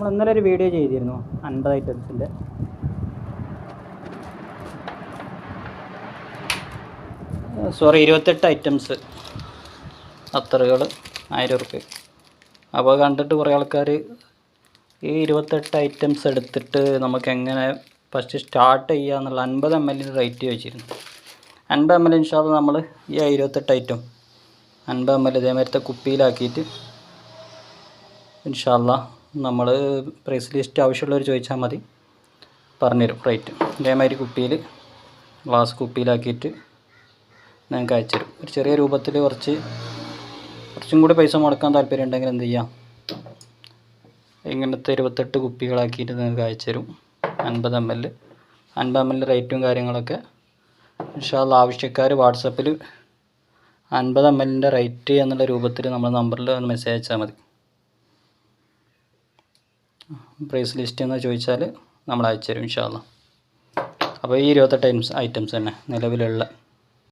നമ്മൾ ഇന്നലെ ഒരു വീഡിയോ ചെയ്തിരുന്നു അൻപത് ഐറ്റംസിന്റെ സോറി ഇരുപത്തെട്ട് ഐറ്റംസ് അത്തറുകൾ ആയിരം ഉറുപ്പ്യ. അപ്പോൾ കണ്ടിട്ട് കുറേ ആൾക്കാർ ഈ ഇരുപത്തെട്ട് ഐറ്റംസ് എടുത്തിട്ട് നമുക്ക് എങ്ങനെ ഫസ്റ്റ് സ്റ്റാർട്ട് ചെയ്യുക എന്നുള്ള അൻപത് എം എല്ലിന് റേറ്റ് വെച്ചിരുന്നു അൻപത് എം എൽ ഇൻഷാൽ നമ്മൾ ഈ ഇരുപത്തെട്ട് ഐറ്റം അൻപത് എം എൽ ഇതേമാരത്തെ കുപ്പിയിലാക്കിയിട്ട് ഇൻഷാല്ല നമ്മൾ പ്രൈസ് ലിസ്റ്റ് ആവശ്യമുള്ളവർ ചോദിച്ചാൽ മതി. പറഞ്ഞുതരും റേറ്റ് ഇതേമാതിരി കുപ്പിയിൽ ഗ്ലാസ് കുപ്പിയിലാക്കിയിട്ട് ഞങ്ങൾക്ക് അയച്ചുതരും. ഒരു ചെറിയ രൂപത്തിൽ കുറച്ച് കുറച്ചും കൂടി പൈസ മുടക്കാൻ താല്പര്യം ഉണ്ടെങ്കിൽ എന്ത് ചെയ്യാം? ഇങ്ങനത്തെ ഇരുപത്തെട്ട് കുപ്പികളാക്കിയിട്ട് നിങ്ങൾക്ക് അയച്ചുതരും. അൻപത് എം എൽ അൻപത് എം എൽ റേറ്റും കാര്യങ്ങളൊക്കെ ഇൻഷാല്ല ആവശ്യക്കാർ വാട്സപ്പിൽ അൻപത് എം എല്ലിന്റെ റേറ്റ് എന്നുള്ള രൂപത്തിൽ നമ്മുടെ നമ്പറിൽ ഒന്ന് മെസ്സേജ് അയച്ചാൽ മതി. പ്രൈസ് ലിസ്റ്റ് എന്ന് ചോദിച്ചാൽ നമ്മൾ അയച്ചു തരും ഇൻഷാല്ല അപ്പോൾ ഈ ഇരുപത്തെട്ട് ഐറ്റംസ് ഐറ്റംസ് തന്നെ നിലവിലുള്ള